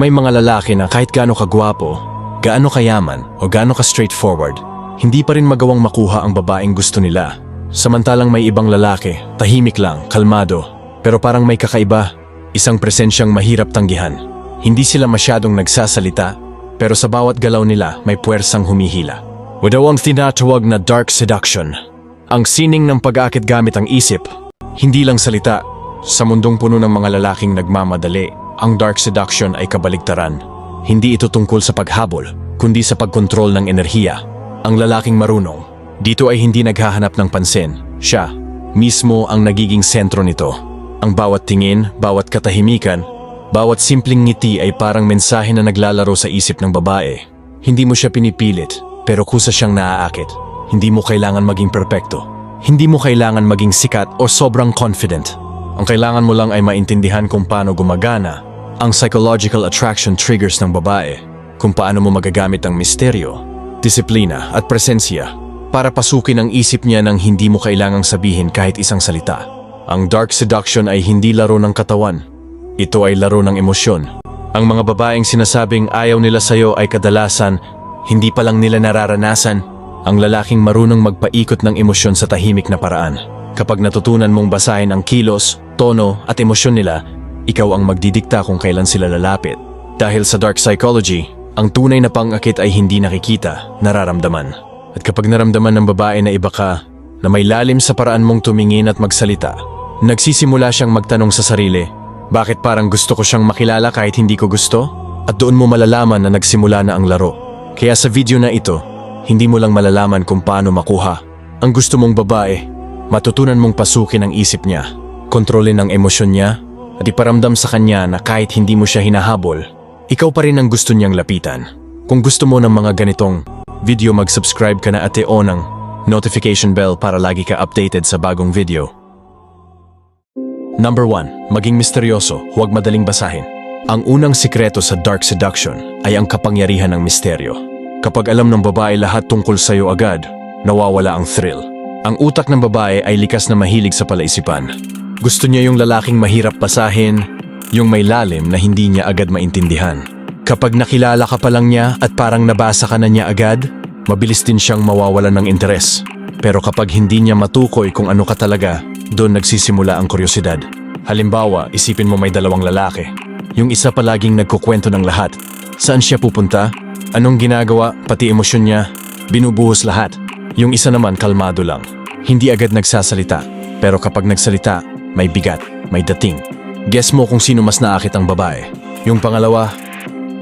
May mga lalaki na kahit gaano kagwapo, gaano kayaman o gaano ka straightforward, hindi pa rin magawang makuha ang babaeng gusto nila. Samantalang may ibang lalaki, tahimik lang, kalmado, pero parang may kakaiba, isang presensyang mahirap tanggihan. Hindi sila masyadong nagsasalita, pero sa bawat galaw nila may puwersang humihila. Wadaw ang tinatawag na dark seduction. Ang sining ng pag-aakit gamit ang isip, hindi lang salita. Sa mundong puno ng mga lalaking nagmamadali, ang dark seduction ay kabaligtaran. Hindi ito tungkol sa paghabol, kundi sa pagkontrol ng enerhiya. Ang lalaking marunong, dito ay hindi naghahanap ng pansin. Siya, mismo ang nagiging sentro nito. Ang bawat tingin, bawat katahimikan, bawat simpleng ngiti ay parang mensahe na naglalaro sa isip ng babae. Hindi mo siya pinipilit, pero kusa siyang naaakit. Hindi mo kailangan maging perpekto. Hindi mo kailangan maging sikat o sobrang confident. Ang kailangan mo lang ay maintindihan kung paano gumagana ang psychological attraction triggers ng babae, kung paano mo magagamit ang misteryo, disiplina at presensya para pasukin ang isip niya nang hindi mo kailangang sabihin kahit isang salita. Ang dark seduction ay hindi laro ng katawan. Ito ay laro ng emosyon. Ang mga babaeng sinasabing ayaw nila sa'yo ay kadalasan hindi pa lang nila nararanasan ang lalaking marunong magpaikot ng emosyon sa tahimik na paraan. Kapag natutunan mong basahin ang kilos, tono at emosyon nila, ikaw ang magdidikta kung kailan sila lalapit. Dahil sa dark psychology, ang tunay na pangakit ay hindi nakikita, nararamdaman. At kapag naramdaman ng babae na iba ka, na may lalim sa paraan mong tumingin at magsalita, nagsisimula siyang magtanong sa sarili, bakit parang gusto ko siyang makilala kahit hindi ko gusto? At doon mo malalaman na nagsimula na ang laro. Kaya sa video na ito, hindi mo lang malalaman kung paano makuha ang gusto mong babae. Matutunan mong pasukin ang isip niya, kontrolin ang emosyon niya, at iparamdam sa kanya na kahit hindi mo siya hinahabol, ikaw pa rin ang gusto niyang lapitan. Kung gusto mo ng mga ganitong video, mag-subscribe ka na at i-on ang notification bell para lagi ka updated sa bagong video. Number 1. Maging misteryoso, huwag madaling basahin. Ang unang sikreto sa dark seduction ay ang kapangyarihan ng misteryo. Kapag alam ng babae lahat tungkol sa'yo agad, nawawala ang thrill. Ang utak ng babae ay likas na mahilig sa palaisipan. Gusto niya yung lalaking mahirap basahin, yung may lalim na hindi niya agad maintindihan. Kapag nakilala ka pa lang niya at parang nabasa ka na niya agad, mabilis din siyang mawawalan ng interes. Pero kapag hindi niya matukoy kung ano ka talaga, doon nagsisimula ang kuryosidad. Halimbawa, isipin mo may dalawang lalaki. Yung isa palaging nagkukwento ng lahat. Saan siya pupunta? Anong ginagawa? Pati emosyon niya? Binubuhos lahat. Yung isa naman kalmado lang. Hindi agad nagsasalita. Pero kapag nagsalita, may bigat, may dating. Guess mo kung sino mas naakit ang babae. Yung pangalawa,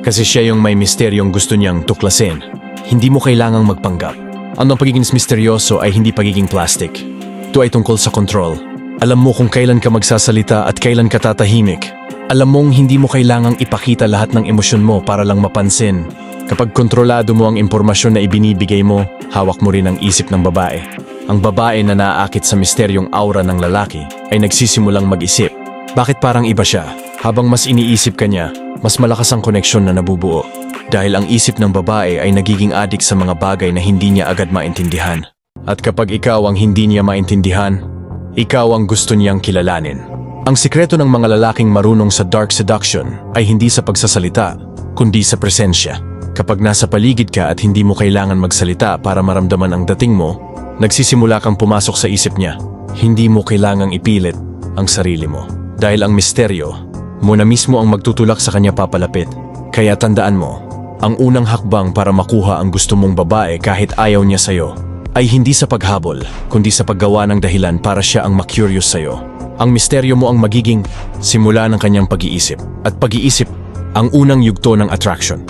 kasi siya yung may misteryong gusto niyang tuklasin. Hindi mo kailangang magpanggap. Ang pagiging misteryoso ay hindi pagiging plastic. Ito ay tungkol sa control. Alam mo kung kailan ka magsasalita at kailan ka tatahimik. Alam mong hindi mo kailangang ipakita lahat ng emosyon mo para lang mapansin. Kapag kontrolado mo ang impormasyon na ibinibigay mo, hawak mo rin ang isip ng babae. Ang babae na naaakit sa misteryong aura ng lalaki ay nagsisimulang mag-isip. Bakit parang iba siya? Habang mas iniisip ka niya, mas malakas ang koneksyon na nabubuo. Dahil ang isip ng babae ay nagiging adik sa mga bagay na hindi niya agad maintindihan. At kapag ikaw ang hindi niya maintindihan, ikaw ang gusto niyang kilalanin. Ang sikreto ng mga lalaking marunong sa dark seduction ay hindi sa pagsasalita, kundi sa presensya. Kapag nasa paligid ka at hindi mo kailangan magsalita para maramdaman ang dating mo, nagsisimula kang pumasok sa isip niya. Hindi mo kailangang ipilit ang sarili mo. Dahil ang misteryo, mo na mismo ang magtutulak sa kanya papalapit. Kaya tandaan mo, ang unang hakbang para makuha ang gusto mong babae kahit ayaw niya sa'yo ay hindi sa paghabol, kundi sa paggawa ng dahilan para siya ang makurious sa'yo. Ang misteryo mo ang magiging simula ng kanyang pag-iisip. At pag-iisip ang unang yugto ng attraction.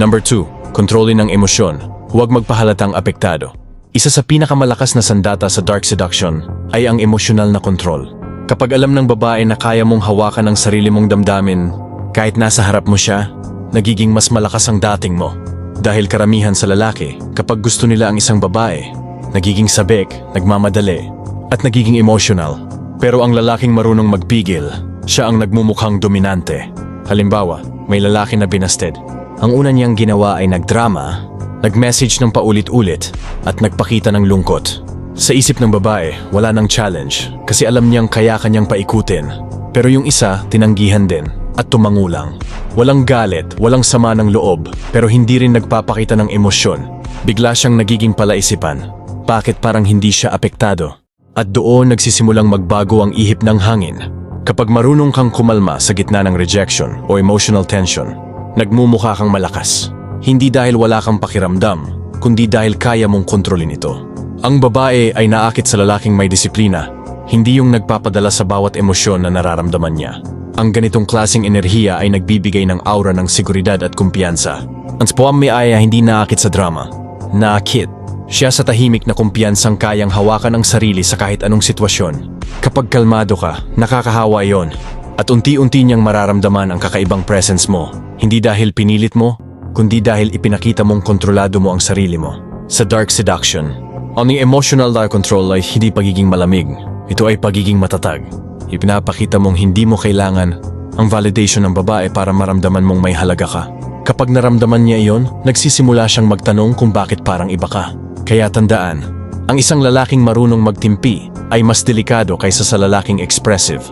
Number 2. Kontrolin ang emosyon. Huwag magpahalatang apektado. Isa sa pinakamalakas na sandata sa dark seduction ay ang emosyonal na kontrol. Kapag alam ng babae na kaya mong hawakan ang sarili mong damdamin, kahit nasa harap mo siya, nagiging mas malakas ang dating mo. Dahil karamihan sa lalaki, kapag gusto nila ang isang babae, nagiging sabik, nagmamadali, at nagiging emotional. Pero ang lalaking marunong magpigil, siya ang nagmumukhang dominante. Halimbawa, may lalaki na binasted. Ang una niyang ginawa ay nagdrama, nag-message ng paulit-ulit, at nagpakita ng lungkot. Sa isip ng babae, wala nang challenge kasi alam niyang kaya kanyang paikutin. Pero yung isa, tinanggihan din. at tumangulang. Walang galit, walang sama ng loob, pero hindi rin nagpapakita ng emosyon. Bigla siyang nagiging palaisipan. Bakit parang hindi siya apektado? At doon nagsisimulang magbago ang ihip ng hangin. Kapag marunong kang kumalma sa gitna ng rejection o emotional tension, nagmumukha kang malakas. Hindi dahil wala kang pakiramdam, kundi dahil kaya mong kontrolin ito. Ang babae ay naakit sa lalaking may disiplina, hindi yung nagpapadala sa bawat emosyon na nararamdaman niya. Ang ganitong klasing enerhiya ay nagbibigay ng aura ng seguridad at kumpiyansa. Ang spawami ay hindi naakit sa drama. Naakit. Siya sa tahimik na kumpiyansang kayang hawakan ang sarili sa kahit anong sitwasyon. Kapag kalmado ka, nakakahawa yon. At unti-unti niyang mararamdaman ang kakaibang presence mo. Hindi dahil pinilit mo, kundi dahil ipinakita mong kontrolado mo ang sarili mo. Sa Dark Seduction, ang emotional dark control ay hindi pagiging malamig. Ito ay pagiging matatag. Ipinapakita mong hindi mo kailangan ang validation ng babae para maramdaman mong may halaga ka. Kapag naramdaman niya iyon, nagsisimula siyang magtanong kung bakit parang iba ka. Kaya tandaan, ang isang lalaking marunong magtimpi ay mas delikado kaysa sa lalaking expressive.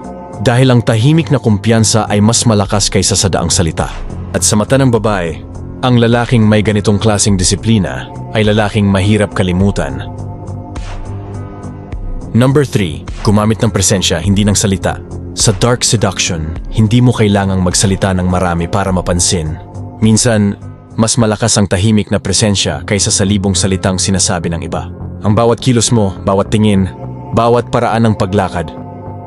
Dahil ang tahimik na kumpiyansa ay mas malakas kaysa sa daang salita. At sa mata ng babae, ang lalaking may ganitong klasing disiplina ay lalaking mahirap kalimutan. Number 3. Gumamit ng presensya, hindi ng salita. Sa dark seduction, hindi mo kailangang magsalita ng marami para mapansin. Minsan, mas malakas ang tahimik na presensya kaysa sa libong salitang sinasabi ng iba. Ang bawat kilos mo, bawat tingin, bawat paraan ng paglakad,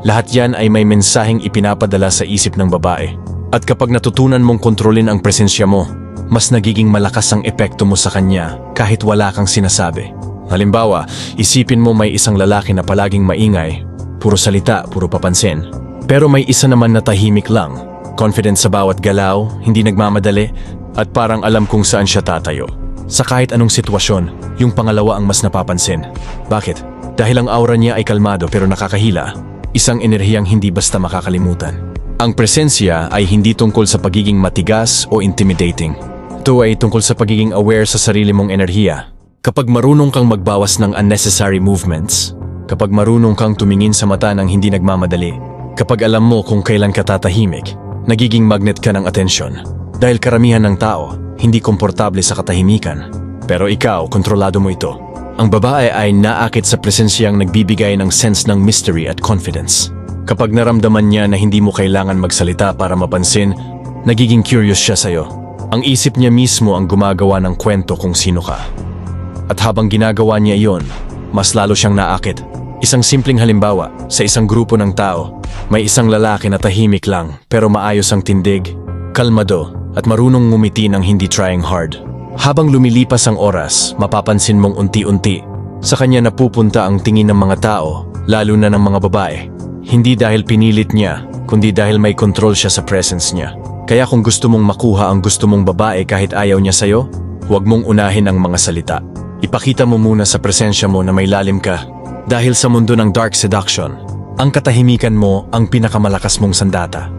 lahat yan ay may mensaheng ipinapadala sa isip ng babae. At kapag natutunan mong kontrolin ang presensya mo, mas nagiging malakas ang epekto mo sa kanya kahit wala kang sinasabi. Halimbawa, isipin mo may isang lalaki na palaging maingay, puro salita, puro papansin. Pero may isa naman na tahimik lang, confident sa bawat galaw, hindi nagmamadali, at parang alam kung saan siya tatayo. Sa kahit anong sitwasyon, yung pangalawa ang mas napapansin. Bakit? Dahil ang aura niya ay kalmado pero nakakahila, isang enerhiyang hindi basta makakalimutan. Ang presensya ay hindi tungkol sa pagiging matigas o intimidating. Ito ay tungkol sa pagiging aware sa sarili mong enerhiya. Kapag marunong kang magbawas ng unnecessary movements, kapag marunong kang tumingin sa mata ng hindi nagmamadali, kapag alam mo kung kailan ka tatahimik, nagiging magnet ka ng atensyon. Dahil karamihan ng tao, hindi komportable sa katahimikan. Pero ikaw, kontrolado mo ito. Ang babae ay naakit sa presensyang nagbibigay ng sense ng mystery at confidence. Kapag naramdaman niya na hindi mo kailangan magsalita para mapansin, nagiging curious siya sa'yo. Ang isip niya mismo ang gumagawa ng kwento kung sino ka. At habang ginagawa niya iyon, mas lalo siyang naakit. Isang simpleng halimbawa, sa isang grupo ng tao, may isang lalaki na tahimik lang pero maayos ang tindig, kalmado at marunong ngumiti ng hindi trying hard. Habang lumilipas ang oras, mapapansin mong unti-unti, sa kanya napupunta ang tingin ng mga tao, lalo na ng mga babae. Hindi dahil pinilit niya, kundi dahil may control siya sa presence niya. Kaya kung gusto mong makuha ang gusto mong babae kahit ayaw niya sa'yo, huwag mong unahin ang mga salita. Ipakita mo muna sa presensya mo na may lalim ka. Dahil sa mundo ng dark seduction, ang katahimikan mo ang pinakamalakas mong sandata.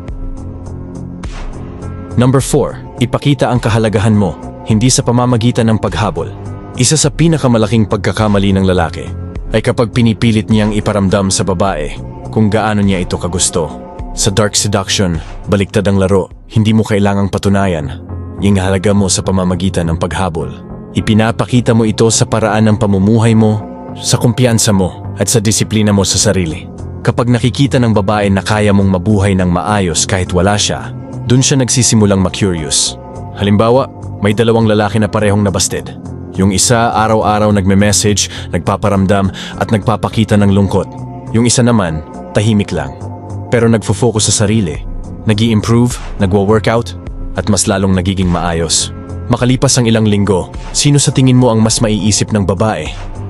Number 4. Ipakita ang kahalagahan mo, hindi sa pamamagitan ng paghabol. Isa sa pinakamalaking pagkakamali ng lalaki ay kapag pinipilit niyang iparamdam sa babae kung gaano niya ito kagusto. Sa dark seduction, baliktad ang laro, hindi mo kailangang patunayan yung halaga mo sa pamamagitan ng paghabol. Ipinapakita mo ito sa paraan ng pamumuhay mo, sa kumpiyansa mo at sa disiplina mo sa sarili. Kapag nakikita ng babae na kaya mong mabuhay ng maayos kahit wala siya, dun siya nagsisimulang ma-curious. Halimbawa, may dalawang lalaki na parehong nabasted. Yung isa araw-araw nagme-message, nagpaparamdam at nagpapakita ng lungkot. Yung isa naman, tahimik lang. Pero nagfo-focus sa sarili, nag improve nagwo-workout, at mas lalong nagiging maayos. Makalipas ang ilang linggo, sino sa tingin mo ang mas maiisip ng babae?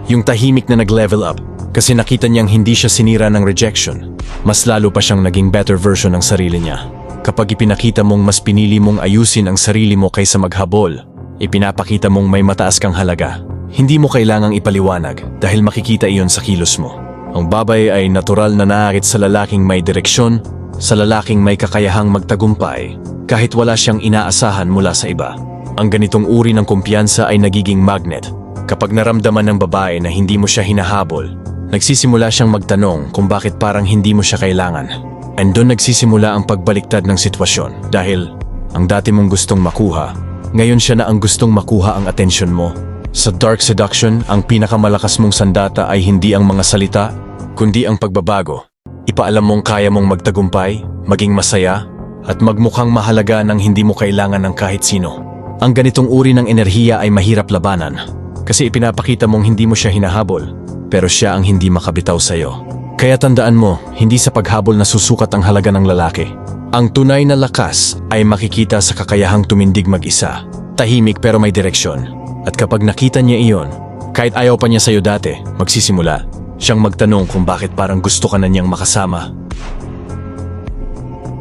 Yung tahimik na nag-level up kasi nakita niyang hindi siya sinira ng rejection. Mas lalo pa siyang naging better version ng sarili niya. Kapag ipinakita mong mas pinili mong ayusin ang sarili mo kaysa maghabol, ipinapakita mong may mataas kang halaga. Hindi mo kailangang ipaliwanag dahil makikita iyon sa kilos mo. Ang babay ay natural na naakit sa lalaking may direksyon, sa lalaking may kakayahang magtagumpay, kahit wala siyang inaasahan mula sa iba. Ang ganitong uri ng kumpiyansa ay nagiging magnet. Kapag naramdaman ng babae na hindi mo siya hinahabol, nagsisimula siyang magtanong kung bakit parang hindi mo siya kailangan. And doon nagsisimula ang pagbaliktad ng sitwasyon dahil ang dati mong gustong makuha, ngayon siya na ang gustong makuha ang atensyon mo. Sa Dark Seduction, ang pinakamalakas mong sandata ay hindi ang mga salita, kundi ang pagbabago. Ipaalam mong kaya mong magtagumpay, maging masaya, at magmukhang mahalaga nang hindi mo kailangan ng kahit sino. Ang ganitong uri ng enerhiya ay mahirap labanan kasi ipinapakita mong hindi mo siya hinahabol, pero siya ang hindi makabitaw sa'yo. Kaya tandaan mo, hindi sa paghabol na susukat ang halaga ng lalaki. Ang tunay na lakas ay makikita sa kakayahang tumindig mag-isa. Tahimik pero may direksyon. At kapag nakita niya iyon, kahit ayaw pa niya sa'yo dati, magsisimula. Siyang magtanong kung bakit parang gusto ka na niyang makasama.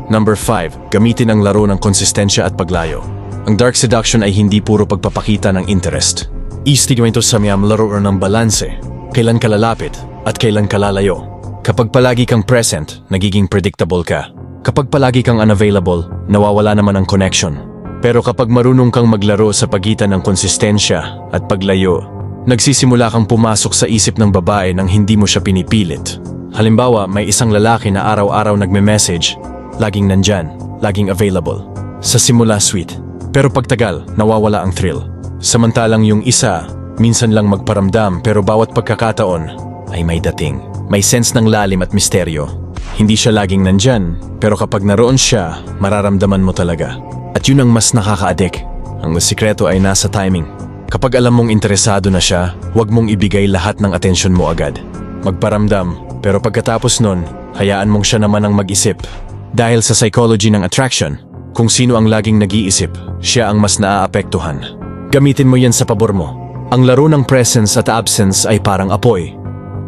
Number 5. Gamitin ang laro ng konsistensya at paglayo. Ang dark seduction ay hindi puro pagpapakita ng interest. Istigman ito sa miyam laro ng balanse. Kailan ka lalapit at kailan ka lalayo. Kapag palagi kang present, nagiging predictable ka. Kapag palagi kang unavailable, nawawala naman ang connection. Pero kapag marunong kang maglaro sa pagitan ng konsistensya at paglayo, nagsisimula kang pumasok sa isip ng babae nang hindi mo siya pinipilit. Halimbawa, may isang lalaki na araw-araw nagme-message, laging nandyan, laging available. Sa simula sweet, pero pagtagal, nawawala ang thrill. Samantalang yung isa, minsan lang magparamdam pero bawat pagkakataon ay may dating. May sense ng lalim at misteryo. Hindi siya laging nandyan, pero kapag naroon siya, mararamdaman mo talaga. At yun ang mas nakaka-addict. Ang sikreto ay nasa timing. Kapag alam mong interesado na siya, huwag mong ibigay lahat ng atensyon mo agad. Magparamdam, pero pagkatapos nun, hayaan mong siya naman ang mag-isip. Dahil sa psychology ng attraction, kung sino ang laging nag-iisip, siya ang mas naaapektuhan. Gamitin mo yan sa pabor mo. Ang laro ng presence at absence ay parang apoy.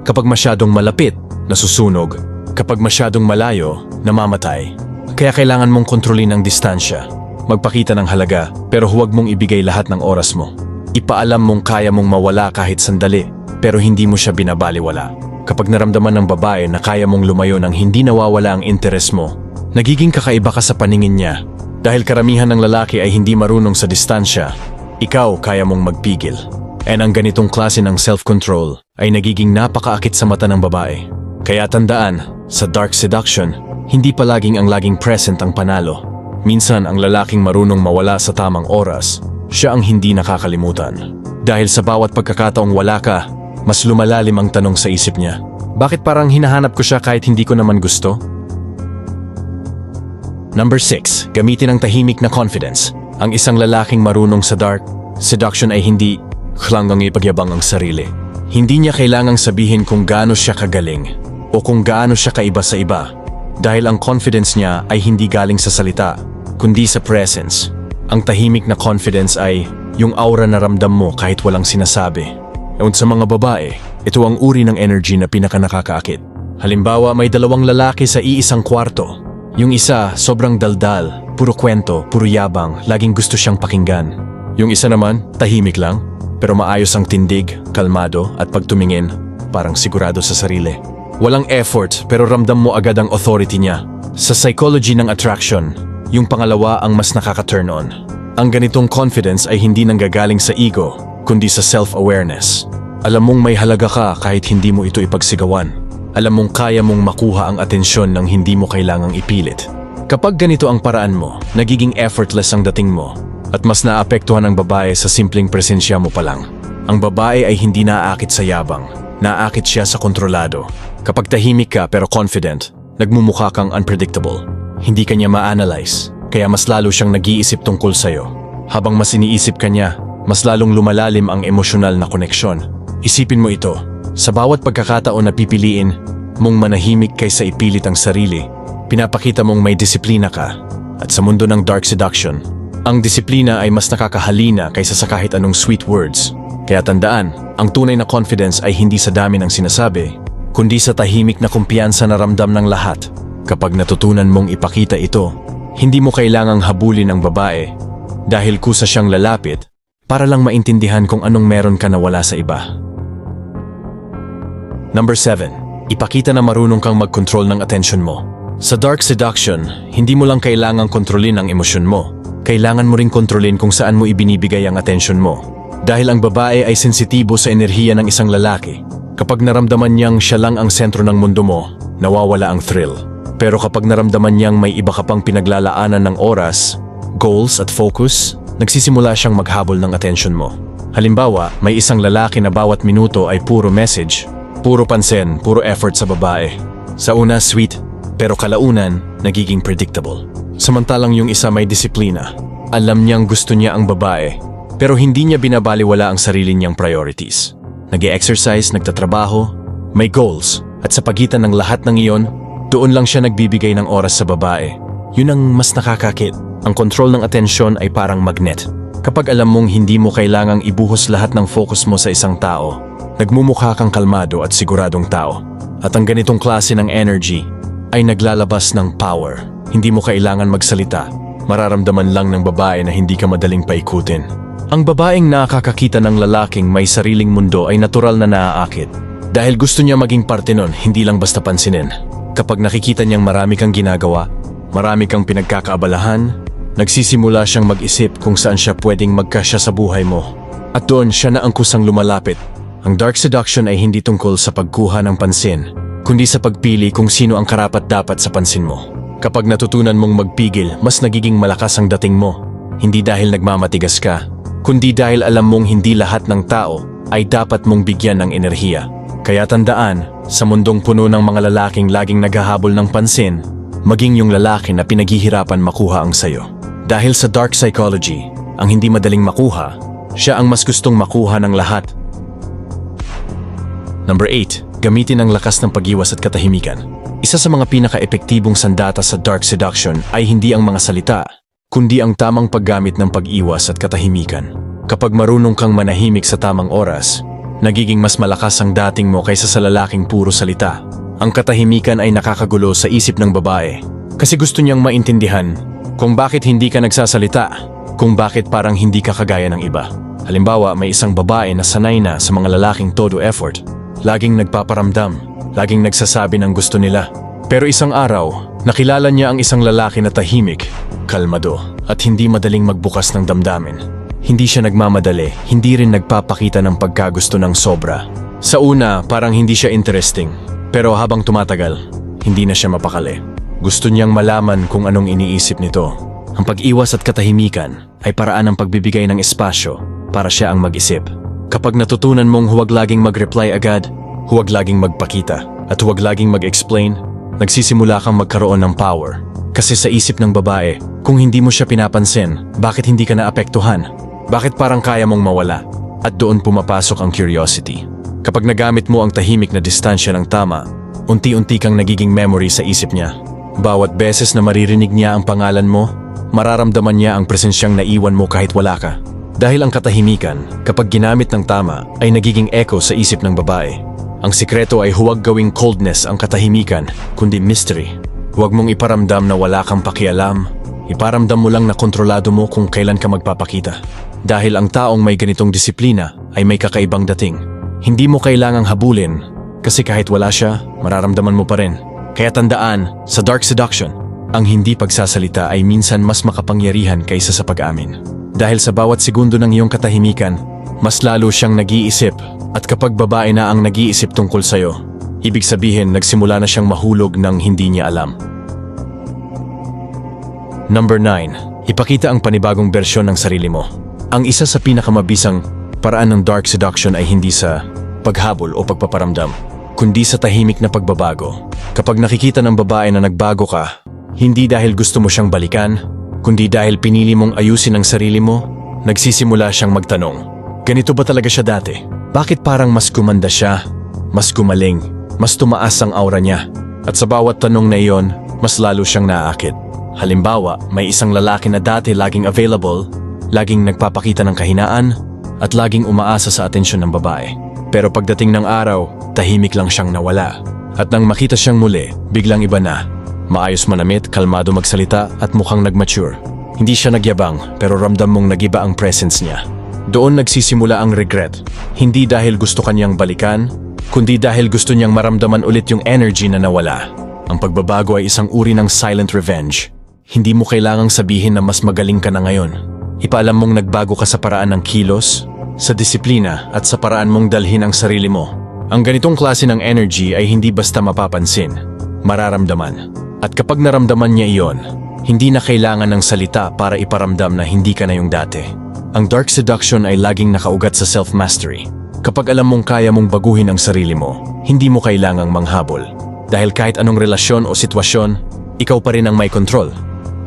Kapag masyadong malapit, nasusunog. Kapag masyadong malayo, namamatay. Kaya kailangan mong kontrolin ang distansya. Magpakita ng halaga, pero huwag mong ibigay lahat ng oras mo. Ipaalam mong kaya mong mawala kahit sandali, pero hindi mo siya binabaliwala. Kapag naramdaman ng babae na kaya mong lumayo nang hindi nawawala ang interes mo, nagiging kakaiba ka sa paningin niya. Dahil karamihan ng lalaki ay hindi marunong sa distansya, ikaw kaya mong magpigil. And ang ganitong klase ng self-control ay nagiging napakaakit sa mata ng babae. Kaya tandaan, sa dark seduction, hindi palaging ang laging present ang panalo. Minsan ang lalaking marunong mawala sa tamang oras, siya ang hindi nakakalimutan. Dahil sa bawat pagkakataong wala ka, mas lumalalim ang tanong sa isip niya. Bakit parang hinahanap ko siya kahit hindi ko naman gusto? Number 6. Gamitin ang tahimik na confidence. Ang isang lalaking marunong sa dark seduction ay hindi kailangang ipagyabang ang sarili. Hindi niya kailangang sabihin kung gaano siya kagaling o kung gaano siya kaiba sa iba. Dahil ang confidence niya ay hindi galing sa salita, kundi sa presence. Ang tahimik na confidence ay yung aura na ramdam mo kahit walang sinasabi. Ewan sa mga babae, ito ang uri ng energy na pinaka nakakaakit. Halimbawa, may dalawang lalaki sa iisang kwarto. Yung isa, sobrang daldal, puro kwento, puro yabang, laging gusto siyang pakinggan. Yung isa naman, tahimik lang, pero maayos ang tindig, kalmado at pagtumingin, parang sigurado sa sarili. Walang effort pero ramdam mo agad ang authority niya. Sa psychology ng attraction, yung pangalawa ang mas nakaka-turn on. Ang ganitong confidence ay hindi nanggagaling sa ego, kundi sa self-awareness. Alam mong may halaga ka kahit hindi mo ito ipagsigawan. Alam mong kaya mong makuha ang atensyon ng hindi mo kailangang ipilit. Kapag ganito ang paraan mo, nagiging effortless ang dating mo at mas naapektuhan ang babae sa simpleng presensya mo pa lang. Ang babae ay hindi naaakit sa yabang, naaakit siya sa kontrolado. Kapag tahimik ka pero confident, nagmumukha kang unpredictable. Hindi ka niya ma-analyze, kaya mas lalo siyang nag-iisip tungkol sa'yo. Habang mas iniisip ka niya, mas lalong lumalalim ang emosyonal na koneksyon. Isipin mo ito, sa bawat pagkakataon na pipiliin mong manahimik kaysa ipilit ang sarili, pinapakita mong may disiplina ka. At sa mundo ng dark seduction, ang disiplina ay mas nakakahalina kaysa sa kahit anong sweet words. Kaya tandaan, ang tunay na confidence ay hindi sa dami ng sinasabi, kundi sa tahimik na kumpiyansa na ramdam ng lahat. Kapag natutunan mong ipakita ito, hindi mo kailangang habulin ang babae dahil kusa siyang lalapit para lang maintindihan kung anong meron ka na wala sa iba. Number 7. Ipakita na marunong kang mag-control ng attention mo. Sa dark seduction, hindi mo lang kailangang kontrolin ang emosyon mo. Kailangan mo ring kontrolin kung saan mo ibinibigay ang atensyon mo. Dahil ang babae ay sensitibo sa enerhiya ng isang lalaki. Kapag naramdaman niyang siya lang ang sentro ng mundo mo, nawawala ang thrill. Pero kapag naramdaman niyang may iba ka pang pinaglalaanan ng oras, goals at focus, nagsisimula siyang maghabol ng atensyon mo. Halimbawa, may isang lalaki na bawat minuto ay puro message, puro pansin, puro effort sa babae. Sa una, sweet, pero kalaunan, nagiging predictable. Samantalang yung isa may disiplina. Alam niyang gusto niya ang babae, pero hindi niya binabaliwala ang sarili niyang priorities. nag exercise nagtatrabaho, may goals, at sa pagitan ng lahat ng iyon, doon lang siya nagbibigay ng oras sa babae. Yun ang mas nakakakit. Ang control ng atensyon ay parang magnet. Kapag alam mong hindi mo kailangang ibuhos lahat ng focus mo sa isang tao, nagmumukha kang kalmado at siguradong tao. At ang ganitong klase ng energy ay naglalabas ng power. Hindi mo kailangan magsalita. Mararamdaman lang ng babae na hindi ka madaling paikutin. Ang babaeng nakakakita ng lalaking may sariling mundo ay natural na naaakit. Dahil gusto niya maging parte nun, hindi lang basta pansinin. Kapag nakikita niyang marami kang ginagawa, marami kang pinagkakaabalahan, nagsisimula siyang mag-isip kung saan siya pwedeng magkasya sa buhay mo. At doon siya na ang kusang lumalapit. Ang dark seduction ay hindi tungkol sa pagkuha ng pansin, kundi sa pagpili kung sino ang karapat dapat sa pansin mo. Kapag natutunan mong magpigil, mas nagiging malakas ang dating mo. Hindi dahil nagmamatigas ka, kundi dahil alam mong hindi lahat ng tao ay dapat mong bigyan ng enerhiya. Kaya tandaan, sa mundong puno ng mga lalaking laging naghahabol ng pansin, maging yung lalaki na pinaghihirapan makuha ang sayo. Dahil sa dark psychology, ang hindi madaling makuha, siya ang mas gustong makuha ng lahat. Number 8. Gamitin ang lakas ng pag-iwas at katahimikan. Isa sa mga pinaka-epektibong sandata sa dark seduction ay hindi ang mga salita, kundi ang tamang paggamit ng pag-iwas at katahimikan. Kapag marunong kang manahimik sa tamang oras, nagiging mas malakas ang dating mo kaysa sa lalaking puro salita. Ang katahimikan ay nakakagulo sa isip ng babae kasi gusto niyang maintindihan kung bakit hindi ka nagsasalita, kung bakit parang hindi ka kagaya ng iba. Halimbawa, may isang babae na sanay na sa mga lalaking todo effort, laging nagpaparamdam, laging nagsasabi ng gusto nila. Pero isang araw, nakilala niya ang isang lalaki na tahimik, kalmado, at hindi madaling magbukas ng damdamin. Hindi siya nagmamadali, hindi rin nagpapakita ng pagkagusto ng sobra. Sa una, parang hindi siya interesting. Pero habang tumatagal, hindi na siya mapakali. Gusto niyang malaman kung anong iniisip nito. Ang pag-iwas at katahimikan ay paraan ng pagbibigay ng espasyo para siya ang mag-isip. Kapag natutunan mong huwag laging mag-reply agad, huwag laging magpakita, at huwag laging mag-explain, nagsisimula kang magkaroon ng power. Kasi sa isip ng babae, kung hindi mo siya pinapansin, bakit hindi ka naapektuhan? Bakit parang kaya mong mawala? At doon pumapasok ang curiosity. Kapag nagamit mo ang tahimik na distansya ng tama, unti-unti kang nagiging memory sa isip niya. Bawat beses na maririnig niya ang pangalan mo, mararamdaman niya ang presensyang naiwan mo kahit wala ka. Dahil ang katahimikan, kapag ginamit ng tama, ay nagiging echo sa isip ng babae. Ang sikreto ay huwag gawing coldness ang katahimikan, kundi mystery. Huwag mong iparamdam na wala kang pakialam. Iparamdam mo lang na kontrolado mo kung kailan ka magpapakita. Dahil ang taong may ganitong disiplina ay may kakaibang dating. Hindi mo kailangang habulin kasi kahit wala siya, mararamdaman mo pa rin. Kaya tandaan, sa dark seduction, ang hindi pagsasalita ay minsan mas makapangyarihan kaysa sa pag-amin. Dahil sa bawat segundo ng iyong katahimikan, mas lalo siyang nag-iisip at kapag babae na ang nag-iisip tungkol sa'yo, ibig sabihin nagsimula na siyang mahulog ng hindi niya alam. Number 9. Ipakita ang panibagong bersyon ng sarili mo. Ang isa sa pinakamabisang paraan ng dark seduction ay hindi sa paghabol o pagpaparamdam, kundi sa tahimik na pagbabago. Kapag nakikita ng babae na nagbago ka, hindi dahil gusto mo siyang balikan, kundi dahil pinili mong ayusin ang sarili mo, nagsisimula siyang magtanong, ganito ba talaga siya dati? Bakit parang mas kumanda siya, mas gumaling, mas tumaas ang aura niya? At sa bawat tanong na iyon, mas lalo siyang naaakit. Halimbawa, may isang lalaki na dati laging available, laging nagpapakita ng kahinaan, at laging umaasa sa atensyon ng babae. Pero pagdating ng araw, tahimik lang siyang nawala. At nang makita siyang muli, biglang iba na. Maayos manamit, kalmado magsalita at mukhang nagmature. Hindi siya nagyabang pero ramdam mong nagiba ang presence niya. Doon nagsisimula ang regret. Hindi dahil gusto kanyang balikan, kundi dahil gusto niyang maramdaman ulit yung energy na nawala. Ang pagbabago ay isang uri ng silent revenge. Hindi mo kailangang sabihin na mas magaling ka na ngayon. Ipaalam mong nagbago ka sa paraan ng kilos, sa disiplina at sa paraan mong dalhin ang sarili mo. Ang ganitong klase ng energy ay hindi basta mapapansin, mararamdaman. At kapag naramdaman niya iyon, hindi na kailangan ng salita para iparamdam na hindi ka na yung dati. Ang dark seduction ay laging nakaugat sa self-mastery. Kapag alam mong kaya mong baguhin ang sarili mo, hindi mo kailangang manghabol. Dahil kahit anong relasyon o sitwasyon, ikaw pa rin ang may control.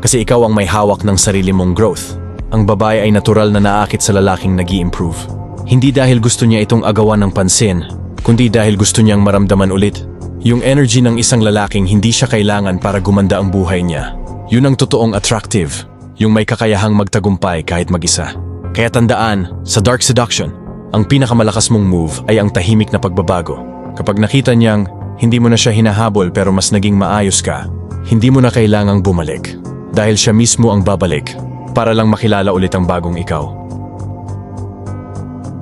Kasi ikaw ang may hawak ng sarili mong growth. Ang babae ay natural na naakit sa lalaking nag improve Hindi dahil gusto niya itong agawan ng pansin, kundi dahil gusto niyang maramdaman ulit. Yung energy ng isang lalaking hindi siya kailangan para gumanda ang buhay niya. Yun ang totoong attractive, yung may kakayahang magtagumpay kahit mag-isa. Kaya tandaan, sa dark seduction, ang pinakamalakas mong move ay ang tahimik na pagbabago. Kapag nakita niyang hindi mo na siya hinahabol pero mas naging maayos ka, hindi mo na kailangang bumalik. Dahil siya mismo ang babalik para lang makilala ulit ang bagong ikaw.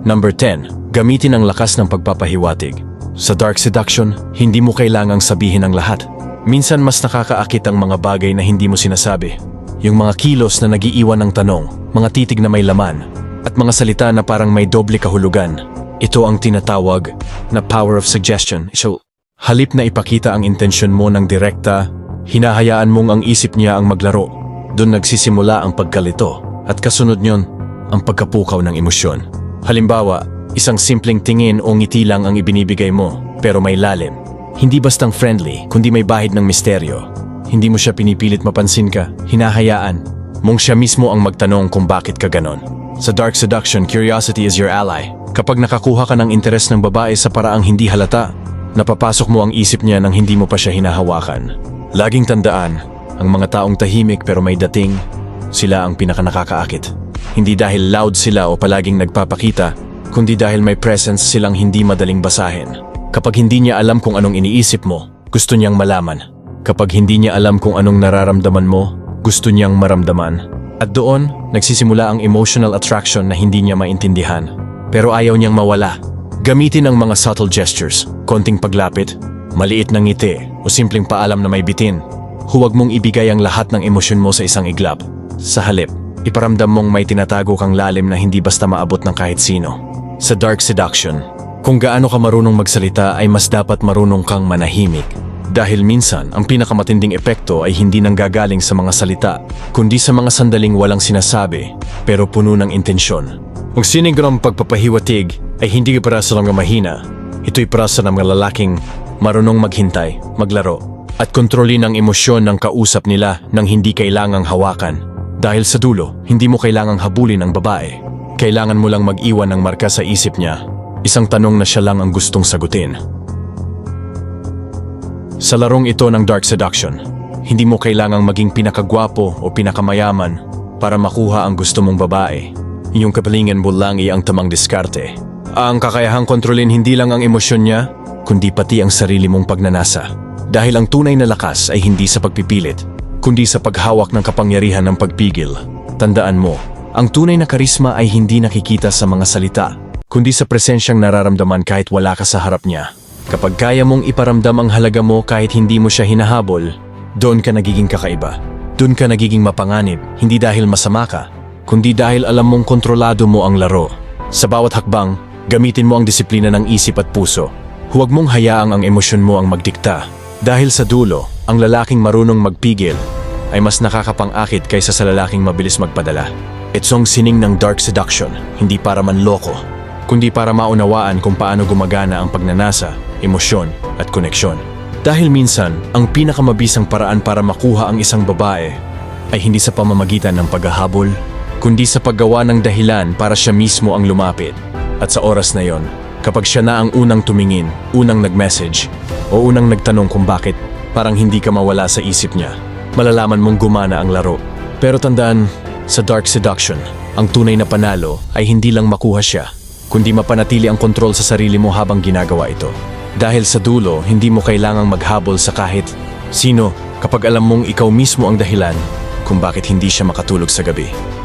Number 10. Gamitin ang lakas ng pagpapahiwatig. Sa dark seduction, hindi mo kailangang sabihin ang lahat. Minsan mas nakakaakit ang mga bagay na hindi mo sinasabi. Yung mga kilos na nagiiwan ng tanong, mga titig na may laman, at mga salita na parang may doble kahulugan. Ito ang tinatawag na power of suggestion. So, halip na ipakita ang intensyon mo ng direkta, hinahayaan mong ang isip niya ang maglaro. Doon nagsisimula ang pagkalito at kasunod nyon ang pagkapukaw ng emosyon. Halimbawa, isang simpleng tingin o ngiti lang ang ibinibigay mo pero may lalim. Hindi bastang friendly kundi may bahid ng misteryo. Hindi mo siya pinipilit mapansin ka, hinahayaan mong siya mismo ang magtanong kung bakit ka ganon. Sa dark seduction, curiosity is your ally. Kapag nakakuha ka ng interes ng babae sa paraang hindi halata, napapasok mo ang isip niya nang hindi mo pa siya hinahawakan. Laging tandaan, ang mga taong tahimik pero may dating, sila ang pinakanakakaakit. Hindi dahil loud sila o palaging nagpapakita, kundi dahil may presence silang hindi madaling basahin. Kapag hindi niya alam kung anong iniisip mo, gusto niyang malaman. Kapag hindi niya alam kung anong nararamdaman mo, gusto niyang maramdaman. At doon, nagsisimula ang emotional attraction na hindi niya maintindihan. Pero ayaw niyang mawala. Gamitin ang mga subtle gestures, konting paglapit, maliit na ngiti o simpleng paalam na may bitin. Huwag mong ibigay ang lahat ng emosyon mo sa isang iglap. Sa halip, iparamdam mong may tinatago kang lalim na hindi basta maabot ng kahit sino. Sa dark seduction, kung gaano ka marunong magsalita ay mas dapat marunong kang manahimik. Dahil minsan, ang pinakamatinding epekto ay hindi nanggagaling sa mga salita, kundi sa mga sandaling walang sinasabi, pero puno ng intensyon. Kung sinigang ang pagpapahiwatig ay hindi para sa mga mahina, ito'y para sa mga lalaking marunong maghintay, maglaro, at kontrolin ang emosyon ng kausap nila nang hindi kailangang hawakan. Dahil sa dulo, hindi mo kailangang habulin ang babae. Kailangan mo lang mag-iwan ng marka sa isip niya. Isang tanong na siya lang ang gustong sagutin. Sa larong ito ng dark seduction, hindi mo kailangang maging pinakagwapo o pinakamayaman para makuha ang gusto mong babae. Iyong kapalingan mo lang ang tamang diskarte. Ang kakayahang kontrolin hindi lang ang emosyon niya, kundi pati ang sarili mong pagnanasa. Dahil ang tunay na lakas ay hindi sa pagpipilit, kundi sa paghawak ng kapangyarihan ng pagpigil. Tandaan mo, ang tunay na karisma ay hindi nakikita sa mga salita, kundi sa presensyang nararamdaman kahit wala ka sa harap niya. Kapag kaya mong iparamdam ang halaga mo kahit hindi mo siya hinahabol, doon ka nagiging kakaiba. Doon ka nagiging mapanganib, hindi dahil masama ka, kundi dahil alam mong kontrolado mo ang laro. Sa bawat hakbang, gamitin mo ang disiplina ng isip at puso. Huwag mong hayaang ang emosyon mo ang magdikta. Dahil sa dulo, ang lalaking marunong magpigil ay mas nakakapang-akit kaysa sa lalaking mabilis magpadala. Ito ang sining ng dark seduction, hindi para manloko, kundi para maunawaan kung paano gumagana ang pagnanasa, emosyon at koneksyon. Dahil minsan, ang pinakamabisang paraan para makuha ang isang babae ay hindi sa pamamagitan ng paghahabol, kundi sa paggawa ng dahilan para siya mismo ang lumapit. At sa oras na yon, kapag siya na ang unang tumingin, unang nag-message, o unang nagtanong kung bakit, parang hindi ka mawala sa isip niya, malalaman mong gumana ang laro. Pero tandaan, sa dark seduction, ang tunay na panalo ay hindi lang makuha siya, kundi mapanatili ang kontrol sa sarili mo habang ginagawa ito. Dahil sa dulo, hindi mo kailangang maghabol sa kahit sino kapag alam mong ikaw mismo ang dahilan kung bakit hindi siya makatulog sa gabi.